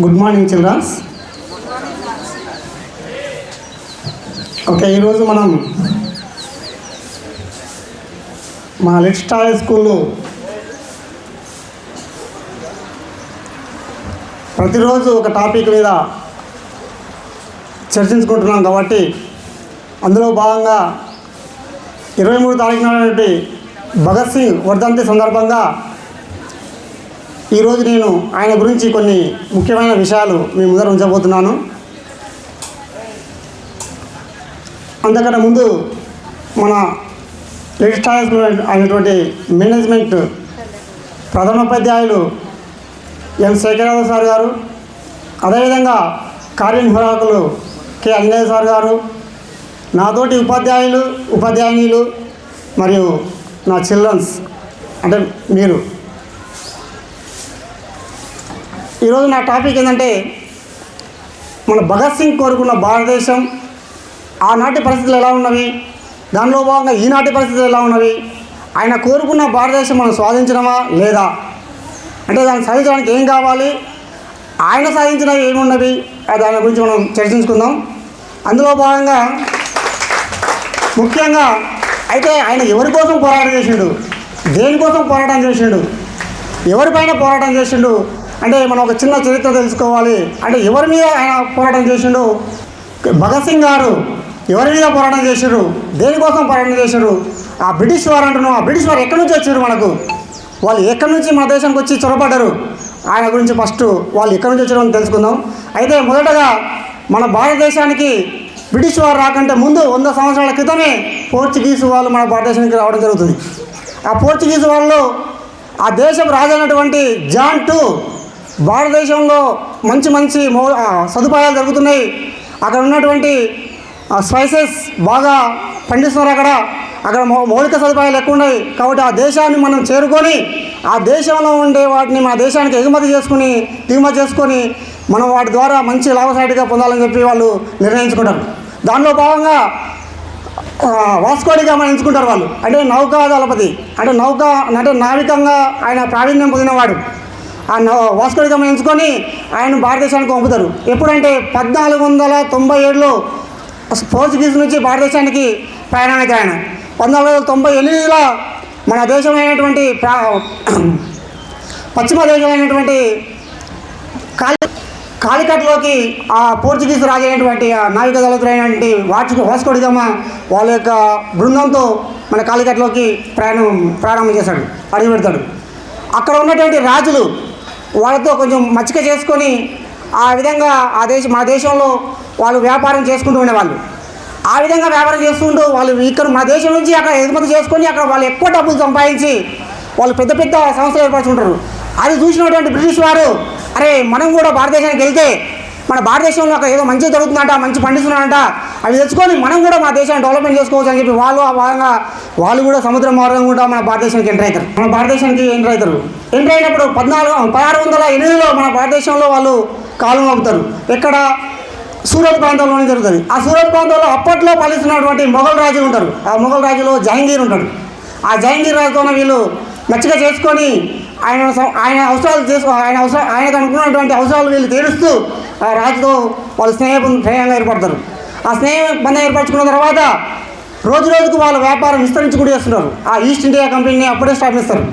Good morning children's okay ఈరోజు మనం మా లిట్ స్టార్ స్కూల్లో ప్రతిరోజు ఒక టాపిక్ మీద చర్చించుకుంటున్నాం కాబట్టి అందులో భాగంగా ఇరవై మూడు తారీఖున భగత్ సింగ్ వర్ధంతి సందర్భంగా ఈరోజు నేను ఆయన గురించి కొన్ని ముఖ్యమైన విషయాలు మీ ముందర ఉంచబోతున్నాను. అంతకన్నా ముందు మన రిజిస్టార్ అయినటువంటి మేనేజ్మెంట్ ప్రధానోపాధ్యాయులు ఎం శేఖరరావు సార్ గారు అదేవిధంగా కార్యనిర్వాహకులు కె అంజనేయ సార్ గారు నాతోటి ఉపాధ్యాయులు ఉపాధ్యాయులు మరియు నా చిల్డ్రన్స్ అంటే మీరు. ఈరోజు నా టాపిక్ ఏంటంటే మన భగత్ సింగ్ కోరుకున్న భారతదేశం ఆనాటి పరిస్థితులు ఎలా ఉన్నవి దానిలో భాగంగా ఈనాటి పరిస్థితులు ఎలా ఉన్నవి ఆయన కోరుకున్న భారతదేశం మనం సాధించడమా లేదా? అంటే దాన్ని సాధించడానికి ఏం కావాలి ఆయన సాధించినవి ఏమున్నవి దాని గురించి మనం చర్చించుకుందాం. అందులో భాగంగా ముఖ్యంగా అయితే ఆయన ఎవరి కోసం పోరాటం చేసిండు దేనికోసం పోరాటం చేసిండు ఎవరిపైన పోరాటం చేసిండు అంటే మనం ఒక చిన్న చరిత్ర తెలుసుకోవాలి. అంటే ఎవరి మీద ఆయన పోరాటం చేసిండు? భగత్ సింగ్ గారు ఎవరి మీద పోరాటం చేశారు దేనికోసం పోరాటం చేశారు ఆ బ్రిటిష్ వారు అంటున్నాం. ఆ బ్రిటిష్ వారు ఎక్కడి నుంచి వచ్చారు మనకు? వాళ్ళు ఎక్కడి నుంచి మన దేశానికి వచ్చి చొరబడ్డారు? ఆయన గురించి ఫస్ట్ వాళ్ళు ఎక్కడి నుంచి వచ్చారో అని తెలుసుకుందాం. అయితే మొదటగా మన భారతదేశానికి బ్రిటిష్ వారు రాకంటే ముందు వంద సంవత్సరాల క్రితమే పోర్చుగీస్ వాళ్ళు మన భారతదేశానికి రావడం జరుగుతుంది. ఆ పోర్చుగీస్ వాళ్ళు ఆ దేశం రాజైనటువంటి జాన్ టూ భారతదేశంలో మంచి మంచి మౌ సదుపాయాలు జరుగుతున్నాయి. అక్కడ ఉన్నటువంటి స్పైసెస్ బాగా పండిస్తున్నారు అక్కడ. అక్కడ మౌ మౌలిక సదుపాయాలు ఎక్కువ ఉన్నాయి. కాబట్టి ఆ దేశాన్ని మనం చేరుకొని ఆ దేశంలో ఉండే వాటిని మన దేశానికి ఎగుమతి చేసుకుని దిగుమతి చేసుకొని మనం వాటి ద్వారా మంచి లాభసాటిగా పొందాలని చెప్పి వాళ్ళు నిర్ణయించుకుంటారు. దానిలో భాగంగా వాస్కోడిగా మనం ఎంచుకుంటారు వాళ్ళు. అంటే నౌకా దళపతి అంటే నౌకా అంటే నావికంగా ఆయన ప్రావీణ్యం పొందినవాడు. ఆ నౌ వాస్కోడిగా ఎంచుకొని ఆయన భారతదేశానికి పంపుతారు. ఎప్పుడంటే పద్నాలుగు వందల తొంభై ఏడులో పోర్చుగీస్ నుంచి భారతదేశానికి ప్రయాణానికి ఆయన. పద్నాలుగు వందల తొంభై ఎనిమిదిలో మన దేశమైనటువంటి ప్రా పశ్చిమ దేశమైనటువంటి కాలి కాలికట్లోకి ఆ పోర్చుగీస్ రాజైనటువంటి ఆ నావిక దళితులైనటువంటి వాచు వాస్కోడిగమ్మ వాళ్ళ యొక్క బృందంతో మన కాలికట్లోకి ప్రయాణం ప్రారంభం చేశాడు. అడుగు పెడతాడు అక్కడ ఉన్నటువంటి రాజులు వాళ్ళతో కొంచెం మచ్చిక చేసుకొని ఆ విధంగా ఆ దేశం మా దేశంలో వాళ్ళు వ్యాపారం చేసుకుంటూ ఉండేవాళ్ళు. ఆ విధంగా వ్యాపారం చేసుకుంటూ వాళ్ళు ఇక్కడ మా దేశం నుంచి అక్కడ ఎగుమతి చేసుకొని అక్కడ వాళ్ళు ఎక్కువ డబ్బులు సంపాదించి వాళ్ళు పెద్ద పెద్ద సంస్థలు ఏర్పరచుకుంటారు. అది చూసినటువంటి బ్రిటిష్ వారు అరే మనం కూడా భారతదేశానికి వెళ్తే మన భారతదేశంలో అక్కడ ఏదో మంచి జరుగుతుందంట మంచి పండిస్తున్నారంట. అవి తెచ్చుకొని మనం కూడా మా దేశాన్ని డెవలప్మెంట్ చేసుకోవచ్చు అని చెప్పి వాళ్ళు ఆ భాగంగా వాళ్ళు కూడా సముద్ర మార్గం కూడా మన భారతదేశానికి ఎంటర్ అవుతారు. మన భారతదేశానికి ఎంటర్ అవుతారు. ఎంటర్ అయినప్పుడు పద్నాలుగు పదహారు వందల ఎనిమిదిలో మన భారతదేశంలో వాళ్ళు కాలు మోపుతారు ఎక్కడ? సూరత్ ప్రాంతంలోనే జరుగుతుంది. ఆ సూరత్ ప్రాంతంలో అప్పట్లో పాలిస్తున్నటువంటి మొఘల్ రాజులు ఉంటారు. ఆ మొఘల్ రాజులో జహంగీర్ ఉంటాడు. ఆ జహంగీర్ రాజుతో వీళ్ళు మచ్చిక చేసుకొని ఆయన ఆయన అవసరాలు చేసుకో ఆయన అవసరం ఆయనకు అనుకున్నటువంటి అవసరాలు వీళ్ళు తీరుస్తూ ఆ రాజుతో వాళ్ళు స్నేహ స్నేహంగా ఏర్పడతారు. ఆ స్నేహ బంధం ఏర్పరచుకున్న తర్వాత రోజు రోజుకు వాళ్ళ వ్యాపారం విస్తరించుకుంటూ చేస్తున్నారు. ఆ ఈస్ట్ ఇండియా కంపెనీని అప్పుడే స్థాపిస్తారు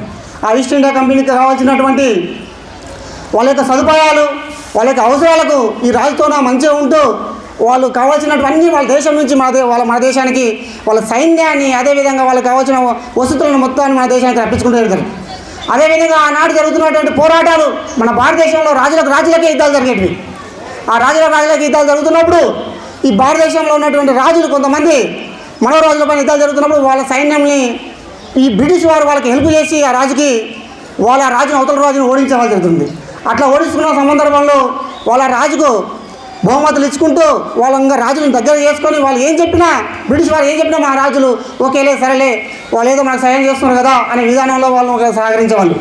ఆ ఈస్ట్ ఇండియా కంపెనీకి కావాల్సినటువంటి వాళ్ళ యొక్క సదుపాయాలు వాళ్ళ యొక్క అవసరాలకు ఈ రాజుతోన మంచిగా ఉంటూ వాళ్ళు కావాల్సినటువన్నీ వాళ్ళ దేశం నుంచి మన దే వాళ్ళ మన దేశానికి వాళ్ళ సైన్యాన్ని అదేవిధంగా వాళ్ళకి కావాల్సిన వసతులను మొత్తాన్ని మన దేశానికి రప్పించుకుంటూ వెళ్తారు. అదేవిధంగా ఆనాడు జరుగుతున్నటువంటి పోరాటాలు మన భారతదేశంలో రాజులకు రాజులకే యుద్ధాలు జరిగేటివి. ఆ రాజుల రాజులకు యుద్ధాలు జరుగుతున్నప్పుడు ఈ భారతదేశంలో ఉన్నటువంటి రాజులు కొంతమంది మనో రాజుల పైన యుద్ధాలు జరుగుతున్నప్పుడు వాళ్ళ సైన్యంని ఈ బ్రిటిష్ వారు వాళ్ళకి హెల్ప్ చేసి ఆ రాజుకి వాళ్ళ రాజును అవతల రాజును ఓడించవలసి జరుగుతుంది. అట్లా ఓడించుకున్న సందర్భంలో వాళ్ళ రాజుకు బహుమతులు ఇచ్చుకుంటూ వాళ్ళంగా రాజులను దగ్గర చేసుకొని వాళ్ళు ఏం చెప్పినా బ్రిటిష్ వారు ఏం చెప్పినా మా రాజులు ఓకేలే సరేలే వాళ్ళు ఏదో మనకు సహాయం చేస్తున్నారు కదా అనే విధానంలో వాళ్ళు ఒక సహకరించేవాళ్ళు.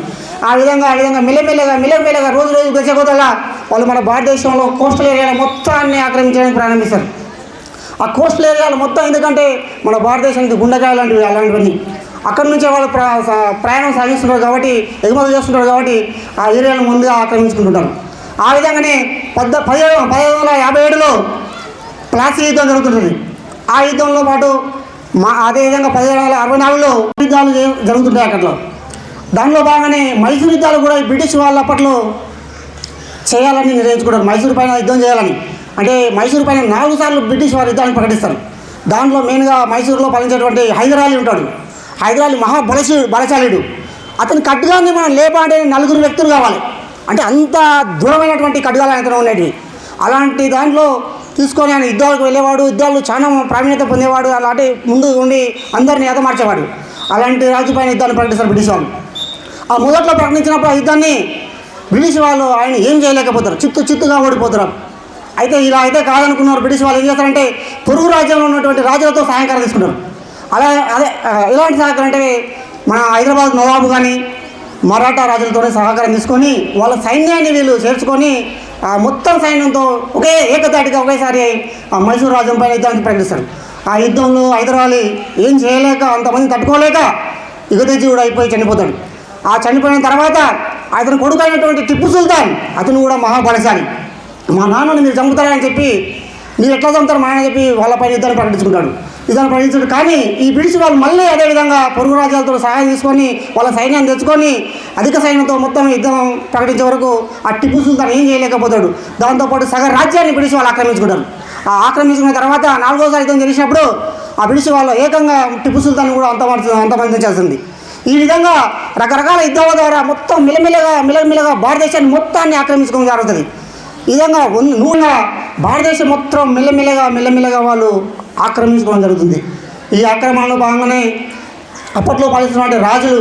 ఆ విధంగా ఆ విధంగా మెల్లమెల్లగా మెల్లమెల్లగా రోజు రోజు గచ్చే కొద్దలా వాళ్ళు మన భారతదేశంలో కోస్టల్ ఏరియాలో మొత్తాన్ని ఆక్రమించడానికి ప్రారంభిస్తారు. ఆ కోస్టల్ ఏరియాలు మొత్తం ఎందుకంటే మన భారతదేశానికి గుండెకాయ లాంటివి అలాంటివన్నీ. అక్కడి నుంచే వాళ్ళు ప్రయాణం సాగిస్తుంటారు కాబట్టి ఎగుమతి చేస్తుంటారు కాబట్టి ఆ ఏరియాను ముందుగా ఆక్రమించుకుంటుంటారు. ఆ విధంగానే పద్ద పదిహేడు పదిహేడు వందల యాభై ఏడులో ప్లాసీ యుద్ధం జరుగుతుంటుంది ఆ యుద్ధంలో పాటు మా అదేవిధంగా పదిహేడు వందల అరవై నాలుగులో యుద్ధాలు జరుగుతుంటాయి అక్కడలో దానిలో భాగంగానే మైసూరు యుద్ధాలు కూడా బ్రిటిష్ వాళ్ళ అప్పట్లో చేయాలని నిర్ణయించుకున్నారు మైసూరు పైన యుద్ధం చేయాలని. అంటే మైసూరు పైన నాలుగు సార్లు బ్రిటిష్ వారు యుద్ధాన్ని ప్రకటిస్తారు. దాంట్లో మెయిన్గా మైసూరులో పాలించేటువంటి హైదరాలీ ఉంటాడు. హైదరాలీ మహా బలశీ బలశాలుడు. అతని కట్టుగానే మనం లేపాడే నలుగురు వ్యక్తులు కావాలి. అంటే అంత దూరమైనటువంటి కట్టుగాలు ఆయనతో ఉండేవి అలాంటి దాంట్లో తీసుకొని ఆయన యుద్ధాలకు వెళ్ళేవాడు యుద్ధాలు చాలా ప్రావీణ్యత పొందేవాడు అలాంటి ముందు ఉండి అందరిని ఎదమార్చేవాడు అలాంటి రాజుపైన యుద్ధాలు యుద్ధాన్ని ప్రకటిస్తారు బ్రిటిష్ వాళ్ళు. ఆ మొదట్లో ప్రకటించినప్పుడు ఆ యుద్ధాన్ని బ్రిటిష్ వాళ్ళు ఆయన ఏం చేయలేకపోతారు? చిత్తు చిత్తుగా ఓడిపోతారు. అయితే ఇలా అయితే కాదనుకున్నారు బ్రిటిష్ వాళ్ళు ఏం చేస్తారంటే పొరుగు రాజ్యంలో ఉన్నటువంటి రాజులతో సహాయకారం తీసుకుంటారు. అలా అదే ఎలాంటి సహకారం అంటే మన హైదరాబాద్ నవాబు కానీ మరాఠా రాజులతోనే సహకారం తీసుకొని వాళ్ళ సైన్యాన్ని వీళ్ళు చేర్చుకొని ఆ మొత్తం సైన్యంతో ఒకే ఏకతాటిగా ఒకేసారి ఆ మైసూరు రాజ్యం పైన యుద్ధానికి ప్రకటిస్తారు ఆ యుద్ధంలో హైదరాబాద్ ఏం చేయలేక అంతమంది తట్టుకోలేక యుగతజీవుడు అయిపోయి చనిపోతాడు. ఆ చనిపోయిన తర్వాత అతని కొడుకు అయినటువంటి టిప్పు సుల్తాన్ అతను కూడా మహాబలశాలి. మా నాన్నని మీరు చంపుతారని చెప్పి మీరు ఎట్లా చంపుతారు మా అని చెప్పి వాళ్ళపైన యుద్ధాన్ని ప్రకటించుకుంటాడు. యుద్ధాన్ని ప్రకటించాడు. కానీ ఈ బ్రిటిష్ వాళ్ళు మళ్ళీ అదే విధంగా పొరుగు రాజ్యాలతో సహాయం తీసుకొని వాళ్ళ సైన్యాన్ని తెచ్చుకొని అధిక సైన్యంతో మొత్తం యుద్ధం ప్రకటించే వరకు ఆ టిప్పు సుల్తాన్ ఏం చేయలేకపోతాడు. దాంతోపాటు సగ రాజ్యాన్ని బ్రిటిష్ వాళ్ళు ఆక్రమించుకుంటారు ఆ ఆక్రమించుకున్న తర్వాత నాలుగోసారి యుద్ధం జరిగినప్పుడు ఆ బ్రిటిష్ వాళ్ళు ఏకంగా టిప్పు సుల్తాన్ కూడా అంతమంది అంతమందించాల్సింది ఈ విధంగా రకరకాల యుద్ధాల ద్వారా మొత్తం మిలమిలగా మిలమిలగా భారతదేశాన్ని మొత్తాన్ని ఆక్రమించుకోవడం జరుగుతుంది. ఈ విధంగా నూనె భారతదేశం మొత్తం మెల్లమెల్లగా మెల్లమెల్లగా వాళ్ళు ఆక్రమించుకోవడం జరుగుతుంది. ఈ ఆక్రమణలో భాగంగానే అప్పట్లో పాలిస్తున్నటువంటి రాజులు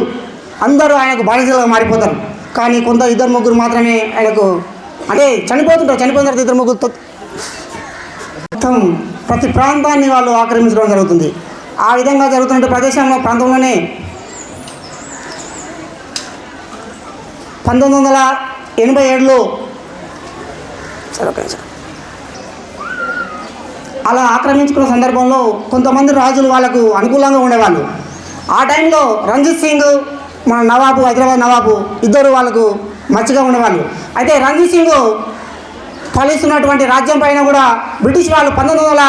అందరూ ఆయనకు బాధితులుగా మారిపోతారు. కానీ కొంత ఇద్దరు ముగ్గురు మాత్రమే ఆయనకు అంటే చనిపోతుంటారు చనిపోయిన తర్వాత ఇద్దరు ముగ్గురు మొత్తం ప్రతి ప్రాంతాన్ని వాళ్ళు ఆక్రమించడం జరుగుతుంది. ఆ విధంగా జరుగుతున్న ప్రదేశంలో ప్రాంతంలోనే పంతొమ్మిది వందల ఎనభై ఏడులో సరే ఓకే సార్ అలా ఆక్రమించుకున్న సందర్భంలో కొంతమంది రాజులు వాళ్ళకు అనుకూలంగా ఉండేవాళ్ళు. ఆ టైంలో రంజిత్ సింగ్ మన నవాబు హైదరాబాద్ నవాబు ఇద్దరు వాళ్ళకు మంచిగా ఉండేవాళ్ళు. అయితే రంజిత్ సింగ్ పాలిస్తున్నటువంటి రాజ్యం పైన కూడా బ్రిటిష్ వాళ్ళు పంతొమ్మిది వందల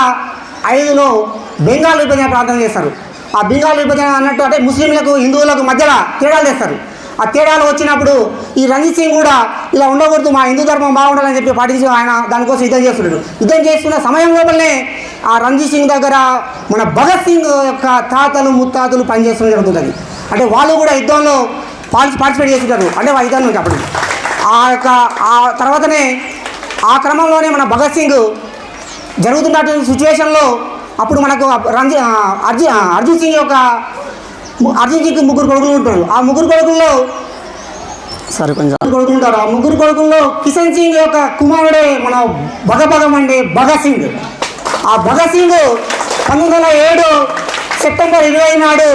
ఐదులో బెంగాల్ విభజన ప్రార్థన చేస్తారు. ఆ బెంగాల్ విభజన అన్నట్టు అంటే ముస్లింలకు హిందువులకు మధ్యలో తేడాలు చేస్తారు ఆ తేడాలు వచ్చినప్పుడు ఈ రంజిత్ సింగ్ కూడా ఇలా ఉండకూడదు మా హిందూ ధర్మం బాగుండాలని చెప్పి పాటించి ఆయన దానికోసం యుద్ధం చేస్తున్నాడు. యుద్ధం చేస్తున్న సమయం లోపలనే ఆ రంజిత్ సింగ్ దగ్గర మన భగత్ సింగ్ యొక్క తాతలు ముత్తాతలు పనిచేస్తూ జరుగుతుంది అంటే వాళ్ళు కూడా యుద్ధంలో పార్టి పార్టిసిపేట్ చేస్తుంటారు. అంటే ఆ యుద్ధం నుంచి అప్పుడు. ఆ యొక్క ఆ తర్వాతనే ఆ క్రమంలోనే మన భగత్ సింగ్ జరుగుతున్నటువంటి సిచ్యువేషన్లో అప్పుడు మనకు రంజి అర్జున్ అర్జున్ సింగ్ యొక్క ము- అర్జున్ సింగ్ ముగ్గురు కొడుకులు ఉంటారు. ఆ ముగ్గురు కొడుకుల్లో సరే కొంచెం. కొడుకులు ఉంటారు. ఆ ముగ్గురు కొడుకుల్లో కిషన్ సింగ్ యొక్క కుమారుడే మన భగభగం అండి భగత్ సింగ్. ఆ భగత్ సింగ్ పంతొమ్మిది వందల ఏడు సెప్టెంబర్ ఇరవై నాడు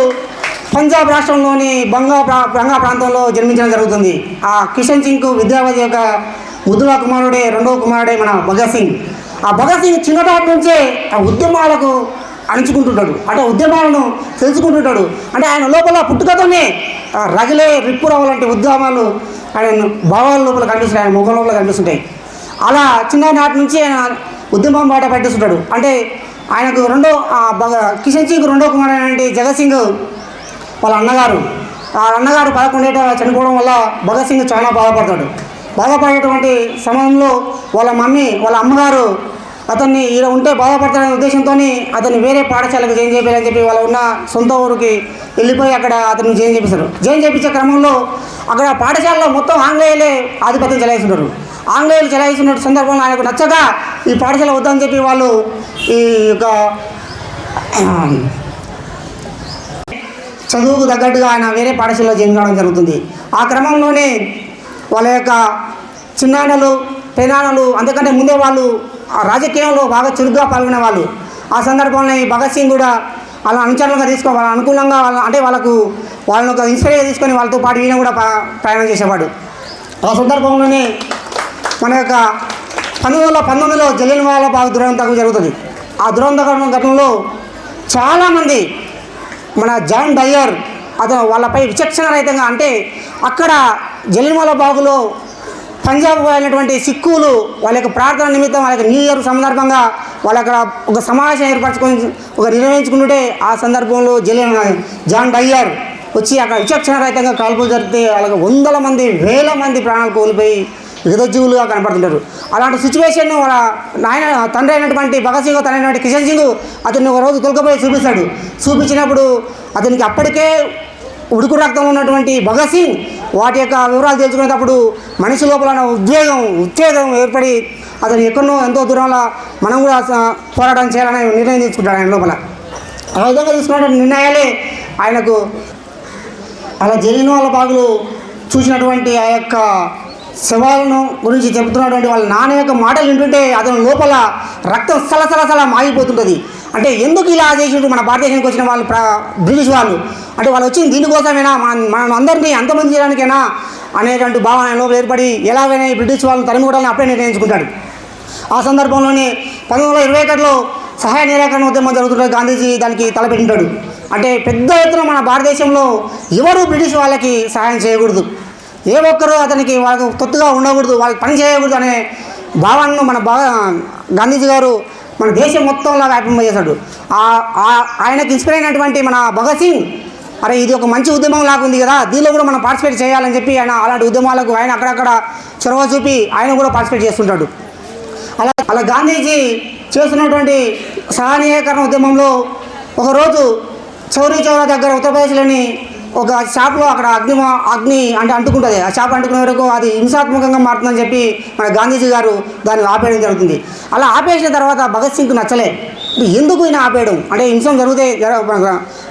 పంజాబ్ రాష్ట్రంలోని బంగా బంగా ప్రాంతంలో జన్మించడం జరుగుతుంది. ఆ కిషన్ సింగ్ విద్యావతి యొక్క ముద్దుల కుమారుడే రెండవ కుమారుడే మన భగత్ సింగ్. ఆ భగత్ సింగ్ చిన్ననాటి నుంచే ఆ ఉద్యమాలకు అణుచుకుంటుంటాడు. అంటే ఉద్యమాలను తెలుసుకుంటుంటాడు. అంటే ఆయన లోపల పుట్టుకతోనే రగిలే రిప్పు రావాలంటే ఉద్యమాలు ఆయన భావాల లోపల కనిపిస్తాయి ఆయన ముఖం లోపల కనిపిస్తుంటాయి. అలా చిన్ననాటి నుంచి ఆయన ఉద్యమం బాట పట్టిస్తుంటాడు. అంటే ఆయనకు రెండో కిషన్ సింగ్ రెండో కుమారుడు అంటే జగత్ సింగ్ వాళ్ళ అన్నగారు. ఆ అన్నగారు పదకొండేట చనిపోవడం వల్ల భగత్ సింగ్ చాలా బాధపడతాడు. బాధపడేటువంటి సమయంలో వాళ్ళ మమ్మీ వాళ్ళ అమ్మగారు అతన్ని ఈడ ఉంటే బాధపడతాడనే ఉద్దేశంతో అతన్ని వేరే పాఠశాలకు జైన్ చేయాలని చెప్పి వాళ్ళ ఉన్న సొంత ఊరికి వెళ్ళిపోయి అక్కడ అతన్ని జైన్ చేపిస్తారు. జైన్ చేపించే క్రమంలో అక్కడ పాఠశాలలో మొత్తం ఆంగ్లేయులే ఆధిపత్యం చెలాయిస్తున్నారు. ఆంగ్లేయులు చెలాయిస్తున్న సందర్భంలో ఆయనకు నచ్చక ఈ పాఠశాల వద్దని చెప్పి వాళ్ళు ఈ యొక్క చదువుకు తగ్గట్టుగా ఆయన వేరే పాఠశాలలో జాయిన్ కావడం జరుగుతుంది. ఆ క్రమంలోనే వాళ్ళ యొక్క చిన్నాన్నలు పెనాన్నలు అంతకంటే ముందే వాళ్ళు రాజకీయంలో బాగా చురుగ్గా పాల్గొనే వాళ్ళు. ఆ సందర్భంలో ఈ భగత్ సింగ్ కూడా వాళ్ళ అనుచరులుగా తీసుకో వాళ్ళ అనుకూలంగా వాళ్ళ అంటే వాళ్ళకు వాళ్ళని ఒక ఇన్స్పైర్గా తీసుకొని వాళ్ళతో పాటు ఈయన కూడా ప్రయాణం చేసేవాడు. ఆ సందర్భంలోనే మన యొక్క పంతొమ్మిది వందల పంతొమ్మిదిలో జల్లిన వాళ్ళ బాగా దురంతకం జరుగుతుంది. ఆ దురంతకం ఘటనలో చాలామంది మన జాన్ డయ్యర్ అతను వాళ్ళపై విచక్షణ రహితంగా అంటే అక్కడ జలియన్వాల బాగులో పంజాబ్ వెళ్ళినటువంటి సిక్కులు వాళ్ళ యొక్క ప్రార్థన నిమిత్తం వాళ్ళ యొక్క న్యూ ఇయర్ సందర్భంగా వాళ్ళ అక్కడ ఒక సమావేశం ఏర్పరచుకొని ఒక నిర్వహించుకుంటుంటే ఆ సందర్భంలో జలియన్ జాన్ డయ్యర్ వచ్చి అక్కడ విచక్షణ రహితంగా కాల్పులు జరిగితే వాళ్ళకి వందల మంది వేల మంది ప్రాణాలు కోల్పోయి విధజీవులుగా కనపడుతుంటారు. అలాంటి సిచ్యువేషన్ వాళ్ళ నాయన తండ్రి అయినటువంటి భగత్ సింగ్ తండ్రి అయినటువంటి కిషన్ సింగ్ అతన్ని ఒక రోజు తొలకపోయి చూపిస్తాడు. చూపించినప్పుడు అతనికి అప్పటికే ఉడుకు రక్తంలో ఉన్నటువంటి భగత్ సింగ్ వాటి యొక్క వివరాలు తెలుసుకునేటప్పుడు మనిషి లోపల ఉద్వేగం ఉత్తేజం ఏర్పడి అతను ఎక్కడో ఎంతో దూరంలో మనం కూడా పోరాటం చేయాలని నిర్ణయం తీసుకుంటాడు ఆయన లోపల. ఆ విధంగా తీసుకున్నటువంటి నిర్ణయాలే ఆయనకు అలా జరిగిన వాళ్ళ బాగులు చూసినటువంటి ఆ యొక్క శవాలను గురించి చెబుతున్నటువంటి వాళ్ళ నాన్న యొక్క మాటలు వింటుంటే అతని లోపల రక్తం సలసలసల మాగిపోతుంటుంది. అంటే ఎందుకు ఇలా చేసినట్టు మన భారతదేశానికి వచ్చిన వాళ్ళు బ్రిటిష్ వాళ్ళు. అంటే వాళ్ళు వచ్చింది దీనికోసమేనా? మన మనం అందరినీ అంతమంది చేయడానికైనా? అనేటువంటి భావన లోపల ఏర్పడి ఎలాగైనా ఈ బ్రిటిష్ వాళ్ళని తరిమి అప్పుడే నిర్ణయించుకుంటాడు. ఆ సందర్భంలోనే పంతొమ్మిది వందల ఇరవై ఒకటిలో సహాయ నిరాకరణ ఉద్యమం జరుగుతుంటే గాంధీజీ దానికి తలపెట్టింటాడు. అంటే పెద్ద ఎత్తున మన భారతదేశంలో ఎవరు బ్రిటిష్ వాళ్ళకి సహాయం చేయకూడదు. ఏ ఒక్కరూ అతనికి వాళ్ళకు తొత్తుగా ఉండకూడదు వాళ్ళకి పని చేయకూడదు అనే భావనను మన బా గాంధీజీ గారు మన దేశం మొత్తంలో వ్యాపింపజేశాడు ఆ- ఆయనకు ఇన్స్పైర్ అయినటువంటి మన భగత్ సింగ్ అరే ఇది ఒక మంచి ఉద్యమం లాగా ఉంది కదా దీనిలో కూడా మనం పార్టిసిపేట్ చేయాలని చెప్పి ఆయన అలాంటి ఉద్యమాలకు ఆయన అక్కడక్కడ చొరవ చూపి ఆయన కూడా పార్టిసిపేట్ చేస్తుంటాడు. అలా అలా గాంధీజీ చేస్తున్నటువంటి సహనీయకరణ ఉద్యమంలో ఒకరోజు చౌరీ చౌరా దగ్గర ఉత్తరప్రదేశ్లోని ఒక షాప్లో అక్కడ అగ్ని అగ్ని అంటే అంటుకుంటుంది. ఆ షాప్ అంటుకునే వరకు అది హింసాత్మకంగా మారుతుందని చెప్పి మన గాంధీజీ గారు దాన్ని ఆపేయడం జరుగుతుంది. అలా ఆపేసిన తర్వాత భగత్ సింగ్కు నచ్చలే. ఎందుకు ఈయన ఆపేయడం? అంటే హింసం జరిగితే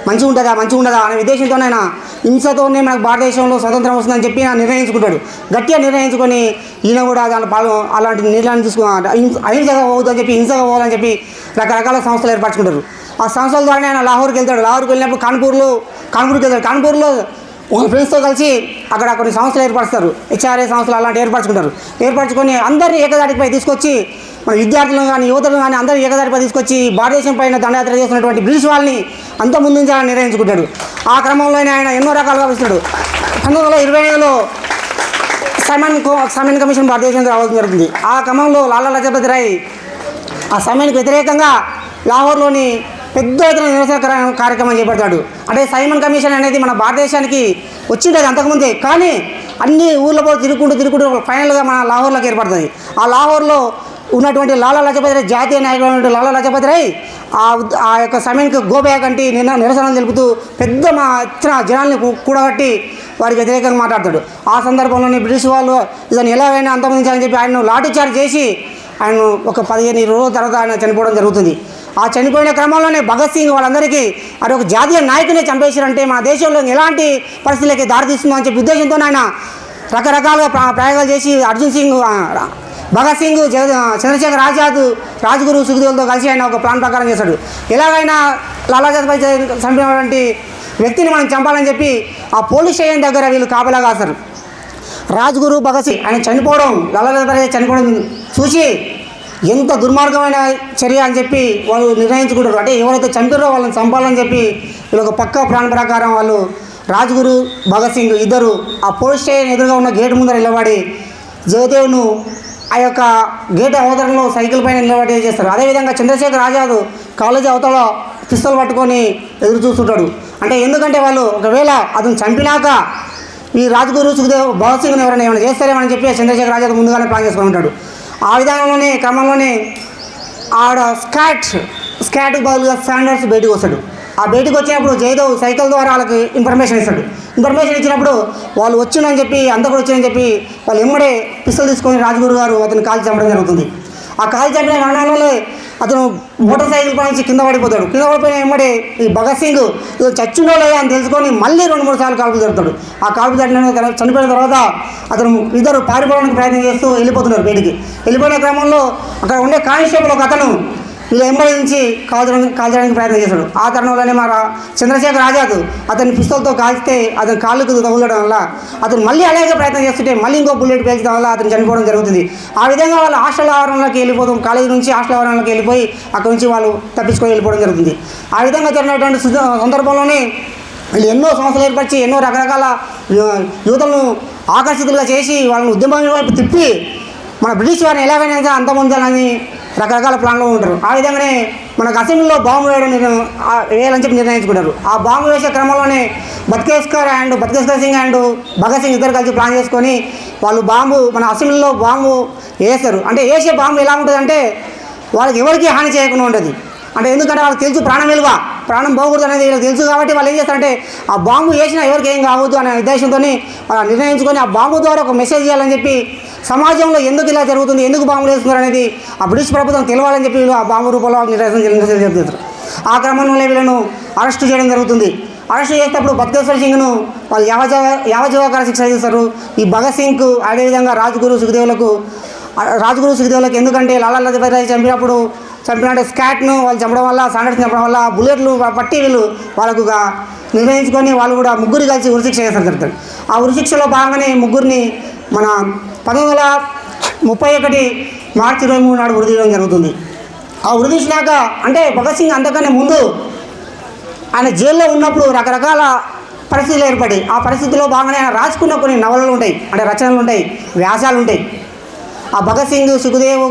మంచిగా ఉంటుందా మంచిగా ఉండదా? అనే ఉద్దేశంతోనే ఆయన హింసతోనే మనకు భారతదేశంలో స్వతంత్రం వస్తుందని చెప్పి ఆయన నిర్ణయించుకుంటాడు. గట్టిగా నిర్ణయించుకొని ఈయన కూడా దాని పాలు అలాంటి నిర్ణయాన్ని తీసుకు అహింస- అహింసగా పోవద్దని చెప్పి హింసగా పోవాలని చెప్పి రకరకాల సంస్థలు ఏర్పరచుకుంటారు. ఆ సంస్థల ద్వారానే ఆయన లాహోర్కి వెళ్తాడు. లాహోర్కి వెళ్ళినప్పుడు కాన్పూర్లో కాన్పూర్కి వెళ్తాడు. కాన్పూర్లో ఒక ఫ్రెండ్స్తో కలిసి అక్కడ కొన్ని సంస్థలు ఏర్పరుస్తారు. హెచ్ఆర్ఏ సంస్థలు అలాంటి ఏర్పరచుకుంటారు. ఏర్పరచుకొని అందరినీ ఏకదాటిపై తీసుకొచ్చి మన విద్యార్థులను కానీ యువతలను కానీ అందరూ ఏకదాటిపై తీసుకొచ్చి భారతదేశం పైన దండయాత్ర చేస్తున్నటువంటి బ్రిటిష్ వాళ్ళని అంత ముందుంచాలని నిర్ణయించుకుంటాడు. ఆ క్రమంలోనే ఆయన ఎన్నో రకాలుగా వస్తున్నాడు పంతొమ్మిది వందల ఇరవై ఐదులో సైమన్ సమయన్ సైమన్ కమిషన్ భారతదేశానికి రావడం జరుగుతుంది. ఆ క్రమంలో లాలా లజపతి రాయ్ ఆ సమయానికి వ్యతిరేకంగా లాహోర్లోని పెద్ద ఎత్తున నిరసన కార్యక్రమం చేపడతాడు. అంటే సైమన్ కమిషన్ అనేది మన భారతదేశానికి వచ్చింది అంతకుముందే. కానీ అన్ని ఊర్లలో తిరుగుకుంటూ తిరుగుకుంటూ ఫైనల్గా మన లాహోర్లోకి ఏర్పడుతుంది. ఆ లాహోర్లో ఉన్నటువంటి లాలా లజపతి రాయ్ జాతీయ నాయకుడు లాలా లజపతి రాయ్ ఆ ఆ యొక్క సమయానికి గోబయా కంటి నిన్న నిరసన తెలుపుతూ పెద్ద మా ఇచ్చిన జనాల్ని కూడగట్టి వారికి వ్యతిరేకంగా మాట్లాడతాడు. ఆ సందర్భంలోనే బ్రిటిష్ వాళ్ళు ఇతను ఎలాగైనా అంతమందించాలని చెప్పి ఆయన లాఠీ చార్జ్ చేసి ఆయన ఒక పదిహేను రోజుల తర్వాత ఆయన చనిపోవడం జరుగుతుంది. ఆ చనిపోయిన క్రమంలోనే భగత్ సింగ్ వాళ్ళందరికీ అది ఒక జాతీయ నాయకునే చంపేశారంటే మన దేశంలో ఎలాంటి పరిస్థితులకి దారితీస్తుందో అని చెప్పి ఉద్దేశంతో ఆయన రకరకాలుగా ప్రయోగాలు చేసి అర్జున్ సింగ్ భగత్ సింగ్ జగ చంద్రశేఖర్ ఆజాద్ రాజ్గురు సుఖదేవులతో కలిసి ఆయన ఒక ప్లాన్ ప్రకారం చేశాడు. ఎలాగైనా లాలా లజపతి చంపినటువంటి వ్యక్తిని మనం చంపాలని చెప్పి ఆ పోలీస్ స్టేషన్ దగ్గర వీళ్ళు కాపలా కాస్తారు. రాజ్గురు భగత్ సింగ్ ఆయన చనిపోవడం లాలా చనిపోవడం చూసి ఎంత దుర్మార్గమైన చర్య అని చెప్పి వాళ్ళు నిర్ణయించుకుంటారు. అంటే ఎవరైతే చంపారో వాళ్ళని చంపాలని చెప్పి వీళ్ళు ఒక పక్క ప్రాణ ప్రకారం వాళ్ళు రాజ్గురు భగత్ సింగ్ ఇద్దరు ఆ పోలీస్ స్టేషన్ ఎదురుగా ఉన్న గేట్ ముందర నిలబడి జయదేవ్ను ఆ యొక్క గేట్ అవతరణలో సైకిల్ పైన నిలబడి చేస్తారు. అదేవిధంగా చంద్రశేఖర్ ఆజాద్ కాలేజీ అవతల పిస్తల్ పట్టుకొని ఎదురు చూస్తుంటాడు. అంటే ఎందుకంటే వాళ్ళు ఒకవేళ అతను చంపినాక ఈ రాజగురు సుఖదేవ్ భగత్ సింగ్ని ఎవరైనా ఏమైనా చేస్తారేమని చెప్పి చంద్రశేఖర్ ఆజాద్ ముందుగానే ప్లాన్ చేసుకుని ఉంటాడు. ఆ విధానంలోనే క్రమంలోనే ఆడ స్కాట్ స్కాట్ బదులుగా శాండర్స్ బయటకు వస్తాడు. ఆ బయటకు వచ్చినప్పుడు జయదేవ్ సైకిల్ ద్వారా వాళ్ళకి ఇన్ఫర్మేషన్ ఇస్తాడు. ఇన్ఫర్మేషన్ ఇచ్చినప్పుడు వాళ్ళు వచ్చిందని చెప్పి అందరూ కూడా వచ్చిందని చెప్పి వాళ్ళు ఎమ్మడే పిస్తలు తీసుకొని రాజగురు గారు అతను కాల్ చంపడం జరుగుతుంది. ఆ కాల్ చంపిన మరణంలో అతను మోటార్ సైకిల్ పై నుంచి కింద పడిపోతాడు. కింద పడిపోయిన ఏమంటే ఈ భగత్ సింగ్ ఇది చచ్చిండో లేదా అని తెలుసుకొని మళ్ళీ రెండు మూడు సార్లు కాల్పులు జరుగుతాడు ఆ కాల్పు జరిగిన చనిపోయిన తర్వాత అతను ఇద్దరు పారిపోవడానికి ప్రయత్నం చేస్తూ వెళ్ళిపోతున్నారు బయటికి. వెళ్ళిపోయిన క్రమంలో అక్కడ ఉండే కానిస్టేబుల్ ఒక అతను వీళ్ళు నుంచి కాల్చడానికి కాల్చడానికి ప్రయత్నం చేశాడు. ఆ తరుణంలోనే మా చంద్రశేఖర్ ఆజాద్ అతని పిస్తల్తో కాల్చితే అతని కాళ్ళకు తగులడం వల్ల అతను మళ్ళీ అలాగే ప్రయత్నం చేస్తుంటే మళ్ళీ ఇంకో బుల్లెట్ పేల్చడం వల్ల అతను చనిపోవడం జరుగుతుంది. ఆ విధంగా వాళ్ళు హాస్టల్ ఆవరణలోకి వెళ్ళిపోతాం కాలేజీ నుంచి హాస్టల్ ఆవరణలోకి వెళ్ళిపోయి అక్కడి నుంచి వాళ్ళు తప్పించుకొని వెళ్ళిపోవడం జరుగుతుంది. ఆ విధంగా జరిగినటువంటి సందర్భంలోనే వీళ్ళు ఎన్నో సంస్థలు ఏర్పరిచి ఎన్నో రకరకాల యువతలను ఆకర్షితులుగా చేసి వాళ్ళని ఉద్యమం వైపు తిప్పి మన బ్రిటిష్ వారిని ఎలాగైనా సరే అంతమొందాలని రకరకాల ప్లాన్లో ఉంటారు. ఆ విధంగానే మనకు అసెంబ్లీలో బాంబు వేయడం వేయాలని చెప్పి నిర్ణయించుకుంటారు. ఆ బాంబు వేసే క్రమంలోనే బత్కేస్కర్ అండ్ బత్కేశ్వర్ సింగ్ అండ్ భగత్ సింగ్ ఇద్దరు కలిసి ప్లాన్ చేసుకొని వాళ్ళు బాంబు మన అసెంబ్లీలో బాంబు వేస్తారు. అంటే వేసే బాంబు ఎలా ఉంటుంది అంటే వాళ్ళకి ఎవరికి హాని చేయకుండా ఉంటుంది. అంటే ఎందుకంటే వాళ్ళకి తెలుసు ప్రాణం విలువ. ప్రాణం పోకూడదు అనేది వీళ్ళకి తెలుసు కాబట్టి వాళ్ళు ఏం చేస్తారంటే ఆ బాంబు వేసినా ఎవరికి ఏం కావద్దు అనే ఉద్దేశంతో వాళ్ళు నిర్ణయించుకొని ఆ బాంబు ద్వారా ఒక మెసేజ్ చేయాలని చెప్పి సమాజంలో ఎందుకు ఇలా జరుగుతుంది ఎందుకు బాంబులు వేస్తున్నారు అనేది ఆ బ్రిటిష్ ప్రభుత్వం తెలవాలని చెప్పి వీళ్ళు ఆ బాంబు రూపంలో నిర్ణయం నిర్ణయం ఆ క్రమంలో వీళ్ళను అరెస్ట్ చేయడం జరుగుతుంది. అరెస్ట్ చేసేటప్పుడు భక్తేశ్వర్ సింగ్ను వాళ్ళు యావజ యావజవకర శిక్ష చేస్తారు ఈ భగత్ సింగ్కు అదేవిధంగా రాజ్గురు సుఖదేవులకు రాజ్గురు సుఖదేవులకు ఎందుకంటే లాలా లజపతి రాయ్ చంపినప్పుడు చంపినట్టు స్కాట్ను వాళ్ళు చంపడం వల్ల సాండర్స్ చంపడం వల్ల బుల్లెట్లు పట్టి వీళ్ళు వాళ్ళకు నిర్ణయించుకొని వాళ్ళు కూడా ముగ్గురు కలిసి ఉరిశిక్ష చేస్తారు. జరుగుతారు ఆ ఉరిశిక్షలో భాగంగానే ముగ్గురిని మన పంతొమ్మిది వందల ముప్పై ఒకటి మార్చి ఇరవై మూడు నాడు ఉరిదీయడం జరుగుతుంది. ఆ ఉరిదీసినాక అంటే భగత్ సింగ్ అంతకన్నా ముందు ఆయన జైల్లో ఉన్నప్పుడు రకరకాల పరిస్థితులు ఏర్పడి ఆ పరిస్థితిలో బాగానే ఆయన రాసుకున్న కొన్ని నవలలు ఉంటాయి. అంటే రచనలు ఉంటాయి వ్యాసాలు ఉంటాయి. ఆ భగత్ సింగ్ సుఖదేవ్